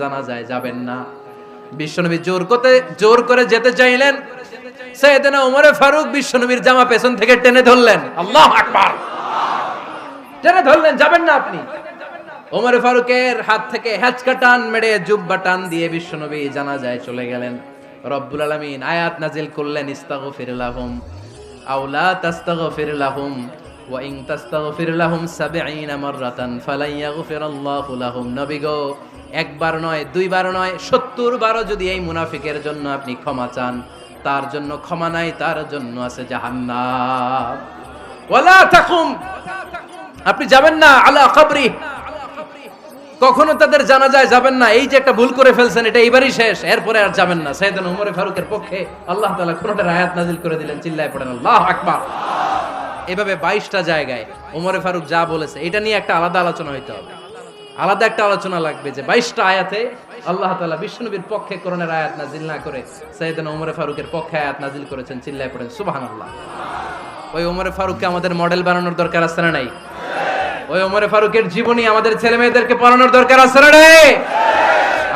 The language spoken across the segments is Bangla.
জানা যায়, যাবেন না। বিশ্বনবী জোর করতে, জোর করে যেতে চাইলেন। সৈয়দনা উমরে ফারুক বিশ্বনবীর জামা পেছন থেকে টেনে ধরলেন। আল্লাহ আকবার। টেনে ধরলেন, যাবেন না আপনি। ওমরে ফারুকের হাত থেকে হ্যাচকা টান মেরে জুব্বা টান দিয়ে বিশ্বনবী জানা যায় চলে গেলেন। রব্বুল আলামিন আয়াত নাজিল করলেন, ইস্তাগফির লাহুম, আও লা তাস্তাগফির লাহুম, ওয়া ইন তাস্তাগফির লাহুম 70 মাররাতান, ফালান ইয়াগফিরাল্লাহু লাহুম। নবী গো একবার নয়, দুইবার নয় 70 বারও যদি এই মুনাফিকের জন্য আপনি ক্ষমা চান, তার জন্য ক্ষমা নাই, তার জন্য আছে তাকুম, আপনি যাবেন না, আলা কবরি। কখনো তাদের জানা যায় যাবেন না, এই যে একটা ভুল করে ফেলছেন, এটা এইবারই শেষ, এরপরে আর যাবেন না। সাইয়েদনা উমরে ফারুকের পক্ষে আল্লাহ তাআলা কোরআনের আয়াত নাজিল করে দিলেন, চিল্লায় পড়েন, আল্লাহু আকবার। এভাবে 22টা জায়গায় উমরে ফারুক যা বলেছে, এটা নিয়ে একটা আলাদা আলোচনা হইতে হবে। আলাদা একটা আলোচনা লাগবে যে 22টা আয়াতে আল্লাহ তাআলা বিশ্বনবীর পক্ষে কোরআনের আয়াত নাজিল না করে সাইয়েদনা উমরে ফারুকের পক্ষে আয়াত নাজিল করেছেন, চিল্লায় পড়েন, সুবহানাল্লাহ। ওই উমরে ফারুককে আমাদের মডেল বানানোর দরকার আছে না নাই? ওই ওমরে ফারুকের জীবনী আমাদের ছেলে মেয়েদেরকে পড়ানোর দরকার আছে না রে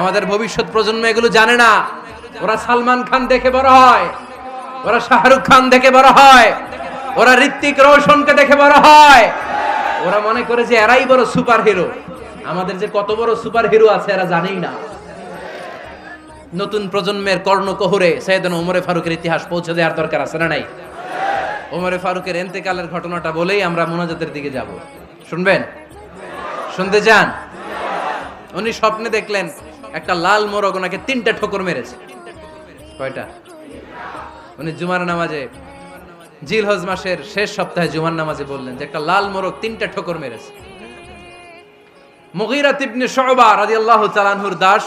আমাদের ভবিষ্যৎ প্রজন্ম এগুলো জানে না। ওরা সালমান খান দেখে বড় হয়, ওরা শাহরুখ খান দেখে বড় হয়, ওরা ঋত্বিক রোশনকে দেখে বড় হয়। ওরা মনে করে যে এরাই বড় সুপার হিরো আমাদের যে কত বড় সুপার হিরো আছে এরা জানেই না। নতুন প্রজন্মের কর্ণকহরে সৈয়দন ওমরে ফারুকের ইতিহাস পৌঁছে দেওয়ার দরকার আছে না নাই? ওমরে ফারুকের এন্তেকালের ঘটনাটা বলেই আমরা মোনাজাতের দিকে যাব। শুনবেন? শুনতে চান? উনি স্বপ্নে দেখলেন একটা লাল মোরগ ওনাকে তিনটা ঠোকর মেরেছে। কয়টা? উনি জুমার নামাজে জিল হজ মাসের শেষ সপ্তাহে জুমার নামাজে বললেন যে একটা লাল মোরগ তিনটা ঠোকর মেরেছে। শোবা রাদিয়াল্লাহু তাআলাহুর দাস,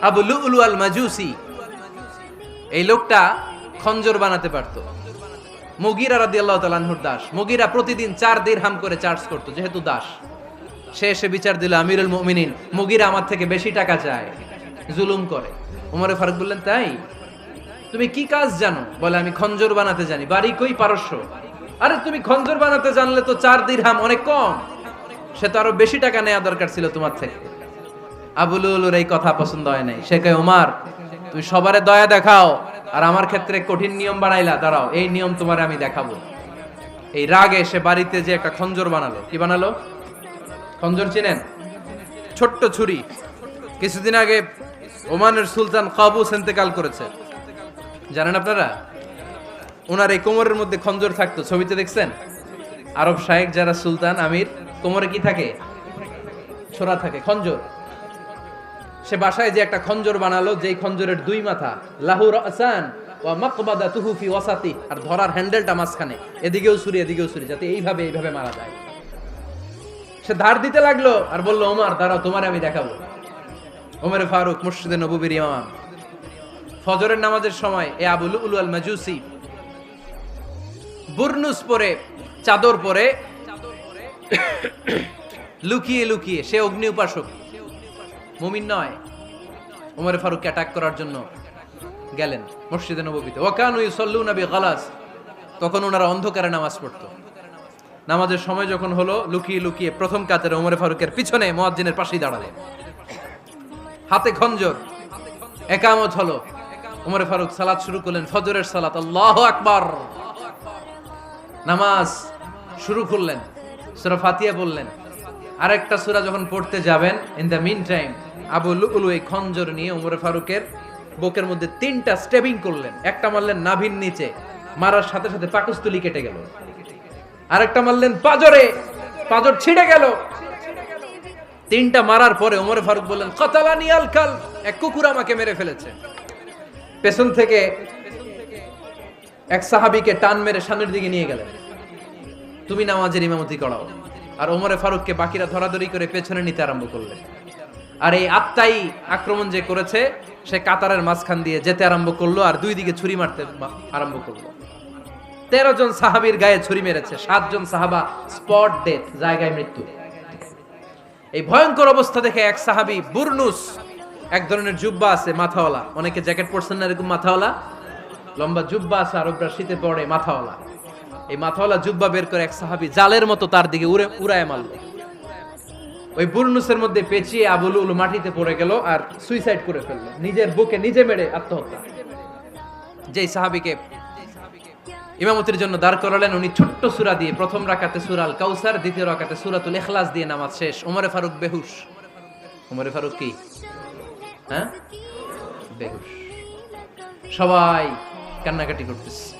আবু লুলু আল মাজুসি। এই লোকটা খঞ্জর বানাতে পারতো। মুগিরা রাদিয়াল্লাহু তাআলাহুর দাস। মুগিরা প্রতিদিন চার করে চার্জ করত, যেহেতু দাস। সে এসে বিচার দিল, আমিরুল মুমিনিন, মুগিরা আমার থেকে বেশি টাকা চায়। জুলুম করে। উমরে ফারুক বললেন, তাই? তুমি কি কাজ জানো? বলে, আমি খঞ্জর বানাতে জানি। বাড়ি কই পারস্য? আরে, তুমি খঞ্জর বানাতে জানলে তো চার দিরহাম অনেক কম। সে তো আরও বেশি টাকা নেওয়া দরকার ছিল তোমার থেকে। আবুলুলুর এই কথা পছন্দ হয় নাই। সে কে ওমার তুই সবারে দয়া দেখাও আর আমার ক্ষেত্রে কঠিন নিয়ম বানাইলা, দাঁড়াও, এই নিয়ম তোমার আমি দেখাবো। এই রাগে সে বাড়িতে যে একটা খঞ্জর বানালো। কি বানালো? খঞ্জর চিনেন? ছোট্ট ছুরি। কিছুদিন আগে ওমানের সুলতান কাবুস ইন্তেকাল করেছে। জানেন আপনারা? ওনার এই কোমরের মধ্যে খঞ্জর থাকতো। ছবিতে দেখছেন? আরব শাহেক যারা সুলতান, আমির কোমরে কি থাকে? ছোড়া থাকে, খঞ্জর। সে বাসায় যে একটা খঞ্জর বানালো, যেই খঞ্জরের দুই মাথা লাহুর আসান ওয়া মাকবাদা তুহুফি ওয়াসাতি, আর ধরার হ্যান্ডেলটা মাঝখানে, এদিকেও এদিকেও যাতে এইভাবে এইভাবে মারা যায়। সে ধার দিতে লাগল আর বলল, ওমর, দাঁড়াও, তোমার আমি দেখাবো। ওমরে ফারুক মুর্শিদে নবুবির ইমাম। ফজরের নামাজের সময় এ আবুল উলু আল মাজুসি বুরনুস পরে, চাদর পরে লুকিয়ে লুকিয়ে, সে অগ্নি উপাসক। মুমিন নয়। উমরে ফারুক অ্যাটাক করার জন্য গেলেন মসজিদে নবীতে ওকানু ইসল্লু নবী গালাস তখন ওনারা অন্ধকারে নামাজ পড়তো। নামাজের সময় যখন হলো, লুকিয়ে লুকিয়ে প্রথম কাতারে ওমরে ফারুকের পিছনে মুয়াজ্জিনের পাশেই দাঁড়ালেন হাতে খঞ্জর। একামত হলো। ওমরে ফারুক সালাত শুরু করলেন, ফজরের সালাত, আল্লাহ আকবার। নামাজ শুরু করলেন। সূরা ফাতিহা বললেন, আরেকটা সূরা যখন পড়তে যাবেন in the meantime Abu Lulu এই খঞ্জর নিয়ে ওমরে ফারুকের বুকের মধ্যে তিনটা স্টেবিং করলেন। একটা মারলেন নাভির নিচে, মারার সাথে সাথে পাকস্থলী কেটে গেল। আরেকটা মারলেন পাজরে, পাজর ছিঁড়ে গেল। তিনটা মারার পরে ওমরে ফারুক বললেন, কতালানি আলকাল এক কুকুর আমাকে মেরে ফেলেছে। পেছন থেকে এক সাহাবিকে টান মেরে সামনের দিকে নিয়ে গেলেন। তুমি নামাজের ইমামতি করাও। আর ওমরে ফারুককে বাকিরা ধরাধরি করে পেছনে নিতে আরম্ভ করলেন আর এই আত্মাই আক্রমণ যে করেছে, সে কাতারের মাঝখান দিয়ে যেতে আরম্ভ করল আর দুই দিকে ছুরি মারতে আরম্ভ করল। তেরো জন সাহাবীর গায়ে ছুরি মেরেছে সাতজন সাহাবা স্পট ডেথ, জায়গায় মৃত্যু। এই ভয়ঙ্কর অবস্থা দেখে এক সাহাবী বুরনুস, এক ধরনের জুব্বা আছে, মাথাওয়ালা। অনেকে জ্যাকেট পরছেন না এরকম মাথাওয়ালা? লম্বা জুব্বা আছে আরবরা শীতে পড়ে মাথাওয়ালা। এই মাথাওয়ালা জুব্বা বের করে এক সাহাবী জালের মতো তার দিকে উড়ে, উড়ায় মারল। ওই বুরনুসের মধ্যে পেঁচিয়ে আবুলুল মাটিতে পড়ে গেল আর সুইসাইড করে ফেলল। নিজের বুকে নিজে মেরে আত্মহত্যা। যেই সাহাবিকে ইমামতির জন্য দাঁড় করালেন, উনি ছোট্ট সূরা দিয়ে প্রথম রাকাতে সূরাল কাউসার, দ্বিতীয় রাকাতে সূরাতুল ইখলাস দিয়ে নামাজ শেষ। ওমরে ফারুক বেহুশ। ওমরে ফারুক কি? হ্যাঁ? বেহুশ। সবাই কান্নাকাটি করতেছে।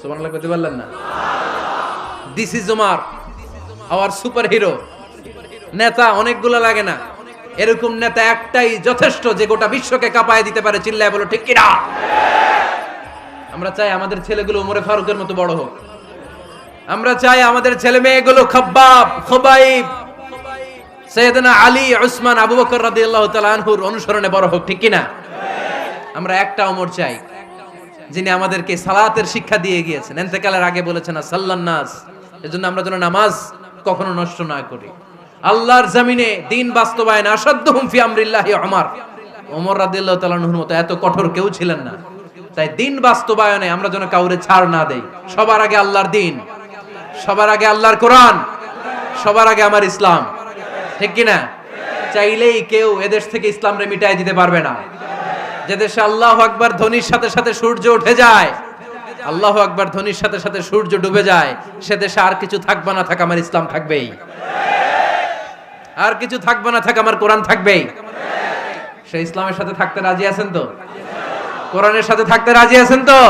সুবহানাল্লাহ করতে পারলেন না? This is Omar our super hero নেতা অনেকগুলো লাগে না। এরকম নেতা একটাই যথেষ্ট যে গোটা বিশ্বকে কাঁপায় দিতে পারে, চিল্লায় বলো, ঠিক কিনা? আমরা চাই আমাদের ছেলেগুলো উমরে ফারুকের মতো বড় হোক। আমরা চাই আমাদের ছেলে মেয়েগুলো খাব্বাব, খোবাইব। সৈয়দনা আলী, উসমান, আবু বকর রাদিয়াল্লাহু তাআলা অনুসরণে বড় হোক, ঠিক কিনা? আমরা একটা ওমর চাই। যিনি আমাদেরকে সালাতের শিক্ষা দিয়ে গিয়েছেন। এতেকালের আগে বলেছেন সাল্লান নাস, এজন্য আমরা যেন নামাজ কখনো নষ্ট না করি। আল্লাহর জমিনে দিন বাস্তবায়ন আসাধ্য ফি আমরিল্লাহি ওমর। ওমর রাদিয়াল্লাহু তাআলার মতো এত কঠোর কেউ ছিলেন না। তাই দিন বাস্তবায়নে আমরা যেন কাউরে ছাড় না দেই। সবার আগে আল্লাহর দিন, সবার আগে আল্লাহর কোরআন, সবার আগে আমার ইসলাম। ঠিক কি না চাইলেই কেউ এদেশ থেকে ইসলামরে মিটাই দিতে পারবে না। যে দেশে আল্লাহ আকবার ধ্বনির সাথে সাথে সূর্য উঠে যায়, আল্লাহ আকবার ধ্বনির সাথে সাথে সূর্য ডুবে যায়, সে দেশে আর কিছু থাকবে না থাক আমার ইসলাম থাকবেই। আর কিছু থাকবে না থাক আমার কোরআন থাকবেই। সে ইসলামের সাথে থাকতে রাজি আছেন তো? কোরআনের সাথে থাকতে রাজি আছেন তো?